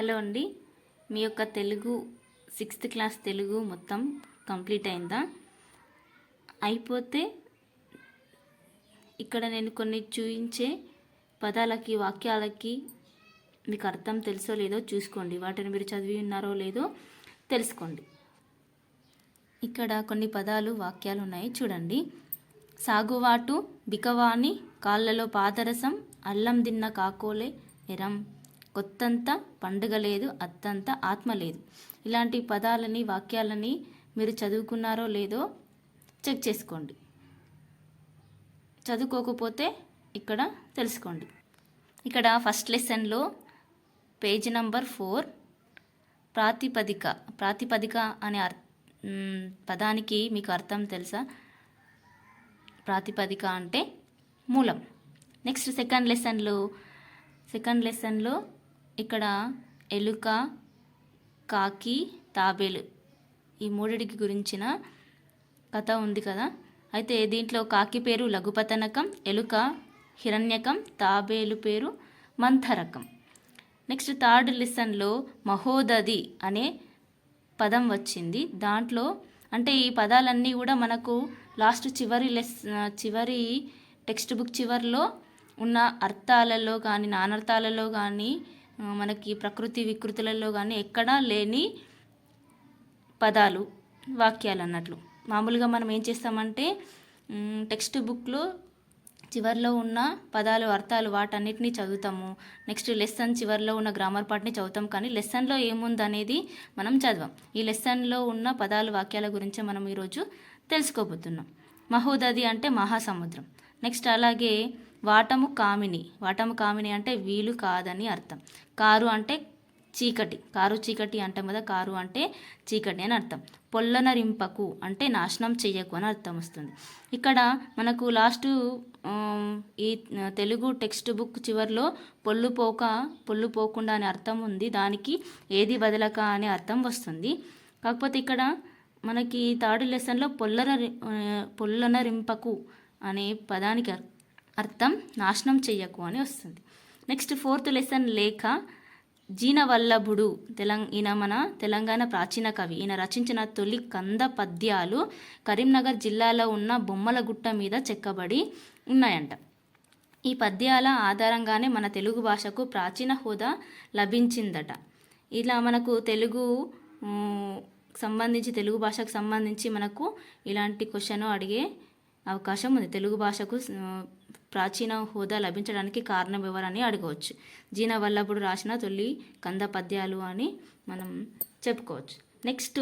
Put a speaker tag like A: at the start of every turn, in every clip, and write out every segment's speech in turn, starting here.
A: Hello అండి. మీ యొక్క Telugu sixth class Telugu మొత్తం కంప్లీట్ అయిందా? అయిపోతే ఇక్కడ నేను కొన్ని చూపించే పదాలకి వాక్యాలకి మీకు అర్థం తెలుసో లేదో చూసుకోండి. వాటిని మీరు చదివి ఉన్నారో లేదో తెలుసుకోండి. ఇక్కడ కొన్ని పదాలు వాక్యాలు ఉన్నాయి. చూడండి. సాగువాటు బికవాణి కాళ్ళలో పాదరసం అల్లం దిన్న కాకోలే ఎరం. కొత్తంత పండుగ లేదు అత్తంత ఆత్మ లేదు. ఇలాంటి పదాలని వాక్యాలని మీరు చదువుకున్నారో లేదో చెక్ చేసుకోండి. చదువుకోకపోతే ఇక్కడ తెలుసుకోండి. ఇక్కడ ఫస్ట్ లెసన్లో పేజ్ నంబర్ ఫోర్ ప్రాతిపదిక. ప్రాతిపదిక అనే అర్ పదానికి మీకు అర్థం తెలుసా? ప్రాతిపదిక అంటే మూలం. నెక్స్ట్ సెకండ్ లెసన్లో సెకండ్ లెసన్లో ఇక్కడ ఎలుక కాకి తాబేలు ఈ మూడిటికి గురించిన కథ ఉంది కదా. అయితే దీంట్లో కాకి పేరు లఘుపతనకం ఎలుక హిరణ్యకం తాబేలు పేరు మంథరకం. నెక్స్ట్ థర్డ్ లెసన్లో మహోదది అనే పదం వచ్చింది. దాంట్లో అంటే ఈ పదాలన్నీ కూడా మనకు లాస్ట్ చివరి లెస్ చివరి టెక్స్ట్ బుక్ చివరిలో ఉన్న అర్థాలలో కానీ నానర్థాలలో కానీ మనకి ప్రకృతి వికృతులలో కానీ ఎక్కడా లేని పదాలు వాక్యాలు అన్నట్లు మామూలుగా మనం ఏం చేస్తామంటే టెక్స్ట్ బుక్లో చివరిలో ఉన్న పదాలు అర్థాలు వాటన్నిటిని చదువుతాము. నెక్స్ట్ లెసన్ చివరిలో ఉన్న గ్రామర్ పార్ట్ని చదువుతాం. కానీ లెసన్లో ఏముందనేది మనం చదవం. ఈ లెసన్లో ఉన్న పదాలు వాక్యాల గురించి మనం ఈరోజు తెలుసుకోబోతున్నాం. మహోదది అంటే మహాసముద్రం. నెక్స్ట్ అలాగే వాటము కామిని. వాటము కామిని అంటే వీలు కాదని అర్థం. కారు అంటే చీకటి. కారు చీకటి అంటాం కదా కారు అంటే చీకటి అని అర్థం. పొల్లనరింపకు అంటే నాశనం చేయకు అని అర్థం వస్తుంది. ఇక్కడ మనకు లాస్ట్ ఈ తెలుగు టెక్స్ట్ బుక్ చివరిలో పొల్లు పోక పొల్లు పోకుండా అనే అర్థం ఉంది. దానికి ఏది వదలక అనే అర్థం వస్తుంది. కాకపోతే ఇక్కడ మనకి థర్డ్ లెసన్లో పొల్లన పొల్లనరింపకు అనే పదానికి అర్థం నాశనం చెయ్యకు అని వస్తుంది. నెక్స్ట్ ఫోర్త్ లెసన్ లేఖ జీనవల్లభుడు తెలంగ ఈయన మన తెలంగాణ ప్రాచీన కవి. ఈయన రచించిన తొలి కంద పద్యాలు కరీంనగర్ జిల్లాలో ఉన్న బొమ్మల గుట్ట మీద చెక్కబడి ఉన్నాయంట. ఈ పద్యాల ఆధారంగానే మన తెలుగు భాషకు ప్రాచీన హోదా లభించిందట. ఇలా మనకు తెలుగు సంబంధించి తెలుగు భాషకు సంబంధించి మనకు ఇలాంటి క్వశ్చన్ అడిగే అవకాశం ఉంది. తెలుగు భాషకు ప్రాచీన హోదా లభించడానికి కారణం ఎవరని అడగవచ్చు. జీన వల్లభుడు రాసిన తొలి కంద పద్యాలు అని మనం చెప్పుకోవచ్చు. నెక్స్ట్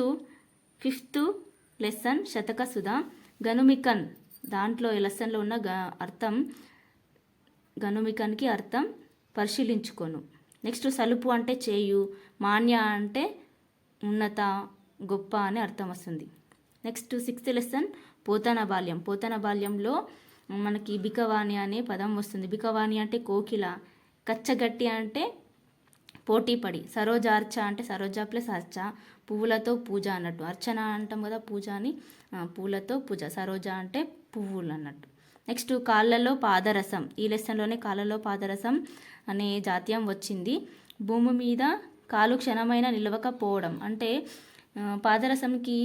A: ఫిఫ్త్ లెసన్ శతక సుధ గనుమికన్. దాంట్లో ఈ లెసన్లో ఉన్న గ అర్థం గనుమికన్కి అర్థం పరిశీలించుకోను. నెక్స్ట్ సలుపు అంటే చేయు మాన్య అంటే ఉన్నత గొప్ప అని అర్థం వస్తుంది. నెక్స్ట్ సిక్స్త్ లెసన్ పోతన బాల్యం. పోతన బాల్యంలో మనకి బికవాణి అనే పదం వస్తుంది. బికవాణి అంటే కోకిల కచ్చగట్టి అంటే పోటీపడి సరోజ అర్చ అంటే సరోజ ప్లస్ అర్చ పువ్వులతో పూజ అన్నట్టు. అర్చన అంటాం కదా పూజ అని పూలతో పూజ సరోజ అంటే పువ్వులు అన్నట్టు. నెక్స్ట్ కాళ్ళలో పాదరసం. ఈ లెసన్లోనే కాళ్ళలో పాదరసం అనే జాతీయం వచ్చింది. భూమి మీద కాలు క్షణమైన నిలవకపోవడం అంటే పాదరసంకి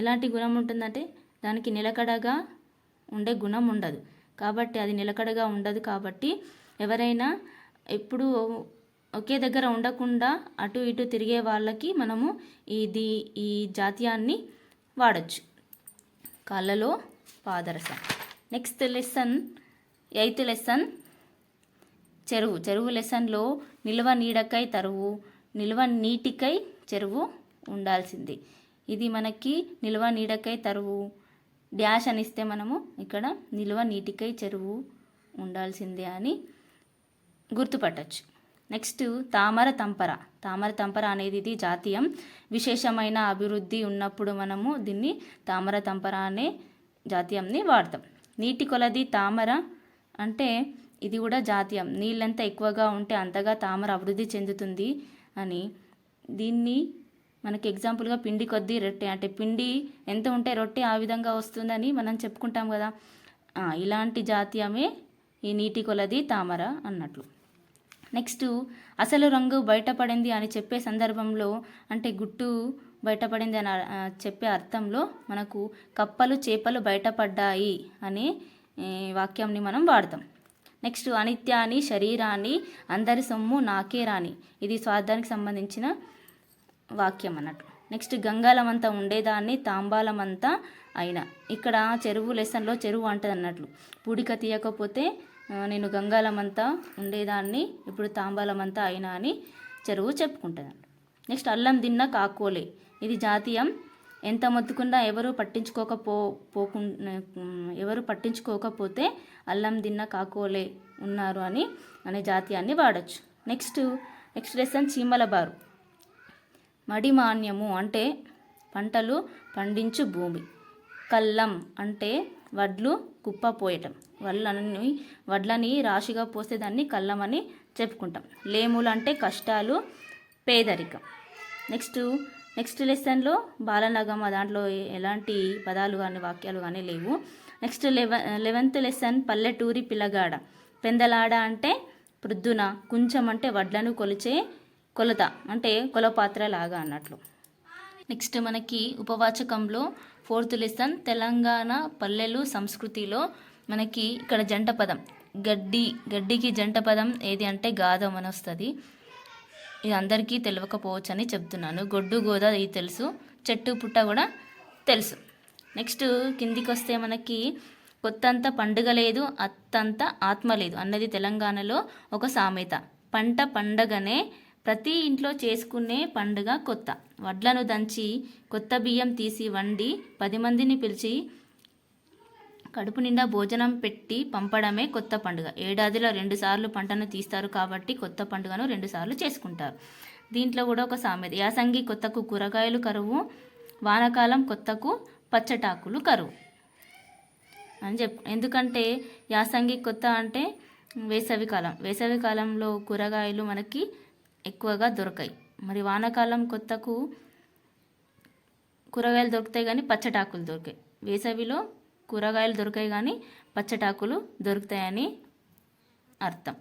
A: ఎలాంటి గుణం ఉంటుందంటే దానికి నిలకడగా ఉండే గుణం ఉండదు. కాబట్టి అది నిలకడగా ఉండదు కాబట్టి ఎవరైనా ఎప్పుడు ఒకే దగ్గర ఉండకుండా అటు ఇటు తిరిగే వాళ్ళకి మనము ఇది ఈ జాతీయాన్ని వాడచ్చు. కళ్ళలో పాదరసం. నెక్స్ట్ లెసన్ ఎయిత్ లెసన్ చెరువు. చెరువు లెసన్లో నిల్వ నీడకై తరువు నిల్వ నీటికై చెరువు ఉండాల్సింది. ఇది మనకి నిల్వ నీడకై తరువు డ్యాష్ అని ఇస్తే మనము ఇక్కడ నిల్వ నీటికై చెరువు ఉండాల్సిందే అని గుర్తుపట్టచ్చు. నెక్స్ట్ తామర తంపర. తామర తంపర అనేది ఇది జాతీయం. విశేషమైన అభివృద్ధి ఉన్నప్పుడు మనము దీన్ని తామర తంపర అనే జాతీయంని వాడతాం. నీటి కొలది తామర అంటే ఇది కూడా జాతీయం. నీళ్ళంతా ఎక్కువగా ఉంటే అంతగా తామర అభివృద్ధి చెందుతుంది అని దీన్ని మనకి ఎగ్జాంపుల్గా పిండి కొద్దీ రొట్టె. అంటే పిండి ఎంత ఉంటే రొట్టె ఆ విధంగా వస్తుందని మనం చెప్పుకుంటాం కదా. ఇలాంటి జాతీయమే ఈ నీటి కొలది తామర అన్నట్లు. నెక్స్ట్ అసలు రంగు బయటపడింది అని చెప్పే సందర్భంలో అంటే గుట్టు బయటపడింది అని చెప్పే అర్థంలో మనకు కప్పలు చేపలు బయటపడ్డాయి అనే వాక్యంని మనం వాడతాం. నెక్స్ట్ అనిత్యాన్ని శరీరాన్ని అందరి సొమ్ము నాకే రాని. ఇది స్వార్థానికి సంబంధించిన వాక్యం అన్నట్టు. నెక్స్ట్ గంగాలమంతా ఉండేదాన్ని తాంబాలమంతా అయినా. ఇక్కడ చెరువు లెసన్లో చెరువు అంటది అన్నట్లు. పూడిక తీయకపోతే నేను గంగాలమంతా ఉండేదాన్ని ఇప్పుడు తాంబాలమంతా అయినా అని చెరువు చెప్పుకుంటుంది నెక్స్ట్ అల్లం తిన్న కాకోలే. ఇది జాతీయం. ఎంత మొత్తుకున్నా ఎవరు పట్టించుకోకపో పోకు ఎవరు పట్టించుకోకపోతే అల్లం తిన్న కాకోలే ఉన్నారు అని అనే జాతీయాన్ని వాడచ్చు. నెక్స్ట్ నెక్స్ట్ లెసన్ చీమల బారు. మడిమాన్యము అంటే పంటలు పండించు భూమి. కల్లం అంటే వడ్లు కుప్పపోయటం. వడ్లని వడ్లని రాశిగా పోస్తే దాన్ని కల్లం అని చెప్పుకుంటాం. లేములు అంటే కష్టాలు పేదరికం. నెక్స్ట్ నెక్స్ట్ లెసన్లో బాలనగమ దాంట్లో ఎలాంటి పదాలు కానీ వాక్యాలు కానీ లేవు. నెక్స్ట్ లెవ లెవెన్త్ లెసన్ పల్లెటూరి పిల్లగాడ. పెందలాడ అంటే ప్రొద్దున కొంచెం అంటే వడ్లను కొలిచే కొలత అంటే కొలపాత్ర లాగా అన్నట్లు. నెక్స్ట్ మనకి ఉపవాచకంలో ఫోర్త్ లెసన్ తెలంగాణ పల్లెలు సంస్కృతిలో మనకి ఇక్కడ జంట పదం. గడ్డి గడ్డికి జంట పదం ఏది అంటే గాదం అని వస్తుంది. ఇది అందరికీ తెలియకపోవచ్చు అని చెప్తున్నాను. గొడ్డు గోద ఇది తెలుసు. చెట్టు పుట్ట కూడా తెలుసు. నెక్స్ట్ కిందికి వస్తే మనకి కొత్తంత పండుగ లేదు అత్తంత ఆత్మ లేదు అన్నది తెలంగాణలో ఒక సామెత. పంట పండగనే ప్రతి ఇంట్లో చేసుకునే పండుగ కొత్త. వడ్లను దంచి కొత్త బియ్యం తీసి వండి పది మందిని పిలిచి కడుపు నిండా భోజనం పెట్టి పంపడమే కొత్త పండుగ. ఏడాదిలో రెండు సార్లు పంటను తీస్తారు కాబట్టి కొత్త పండుగను రెండు సార్లు చేసుకుంటారు. దీంట్లో కూడా ఒక సామెత. యాసంగి కొత్తకు కూరగాయలు కరువు వానాకాలం కొత్తకు పచ్చటాకులు కరువు అని చెప్పు. ఎందుకంటే యాసంగి కొత్త అంటే వేసవి కాలం. వేసవి కాలంలో కూరగాయలు మనకి ఎక్కువగా దొరకాయి. మరి వానాకాలం కొత్తకు కూరగాయలు దొరుకుతాయి కానీ పచ్చటాకులు దొరికాయి. వేసవిలో కూరగాయలు దొరికాయి కానీ పచ్చటాకులు దొరుకుతాయని అర్థం.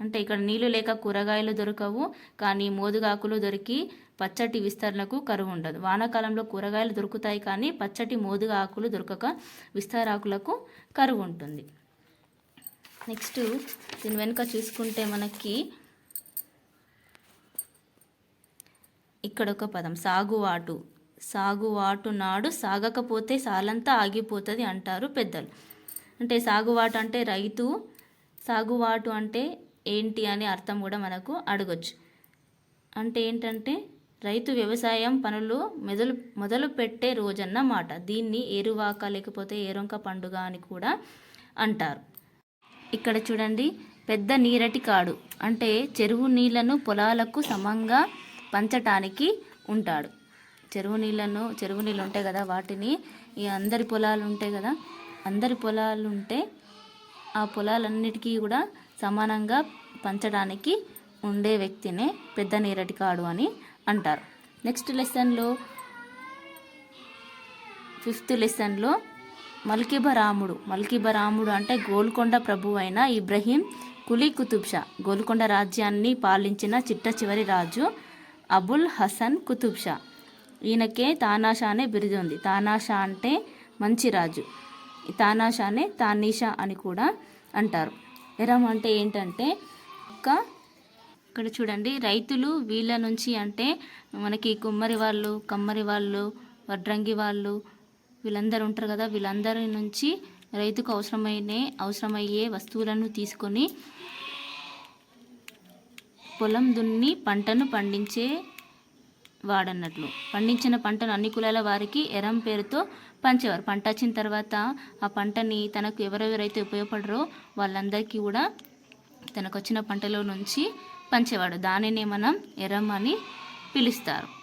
A: అంటే ఇక్కడ నీళ్ళు లేక కూరగాయలు దొరకవు కానీ మోదుగాకులు దొరికి పచ్చటి విస్తరణకు కరువు ఉండదు. వానాకాలంలో కూరగాయలు దొరుకుతాయి కానీ పచ్చటి మోదుగా ఆకులు దొరకక విస్తారాకులకు కరువు ఉంటుంది. నెక్స్ట్ దీని వెనుక చూసుకుంటే మనకి ఇక్కడ ఒక పదం. సాగువాటు. సాగువాటు నాడు సాగకపోతే సాలంతా ఆగిపోతుంది అంటారు పెద్దలు. అంటే సాగువాటు అంటే రైతు సాగువాటు అంటే ఏంటి అని అర్థం కూడా మనకు అడగొచ్చు. అంటే ఏంటంటే రైతు వ్యవసాయం పనులు మొదలు మొదలు పెట్టే రోజన్నమాట దీన్ని ఏరువాక లేకపోతే ఏరొంక పండుగ అని కూడా అంటారు. ఇక్కడ చూడండి పెద్ద నీరటి కాడు. అంటే చెరువు నీళ్ళను పొలాలకు సమంగా పంచటానికి ఉంటాడు. చెరువు నీళ్ళను చెరువు నీళ్ళు ఉంటాయి కదా వాటిని ఈ అందరి పొలాలు ఉంటాయి కదా అందరి పొలాలు ఉంటే ఆ పొలాలన్నిటికీ కూడా సమానంగా పంచడానికి ఉండే వ్యక్తినే పెద్ద నీరటికాడు అని అంటారు. నెక్స్ట్ లెసన్లో ఫిఫ్త్ లెసన్లో మల్కిబరాముడు మల్కిబరాముడు అంటే గోల్కొండ ప్రభు అయిన ఇబ్రహీం కులీ కుతుబ్ షా గోల్కొండ రాజ్యాన్ని పాలించిన చిట్ట చివరి రాజు అబుల్ హసన్ కుతుబ్ షా. ఈయనకే తానాషా అనే బిరుదు ఉంది. తానాషా అంటే మంచి రాజు. తానాషానే తానీషా అని కూడా అంటారు. ఎరం అంటే ఏంటంటే ఒక ఇక్కడ చూడండి రైతులు వీళ్ళ నుంచి అంటే మనకి కుమ్మరి వాళ్ళు కమ్మరి వాళ్ళు వడ్రంగి వాళ్ళు వీళ్ళందరూ ఉంటారు కదా వీళ్ళందరి నుంచి రైతుకు అవసరమైన అవసరమయ్యే వస్తువులను తీసుకొని పొలం దున్ని పంటను పండించే వాడన్నట్లు. పండించిన పంటను అన్ని కులాల వారికి ఎరం పేరుతో పంచేవారు. పంట వచ్చిన తర్వాత ఆ పంటని తనకు ఎవరెవరైతే ఉపయోగపడరో వాళ్ళందరికీ కూడా తనకు వచ్చిన పంటలో నుంచి పంచేవాడు. దానినే మనం ఎరం అని పిలుస్తారు.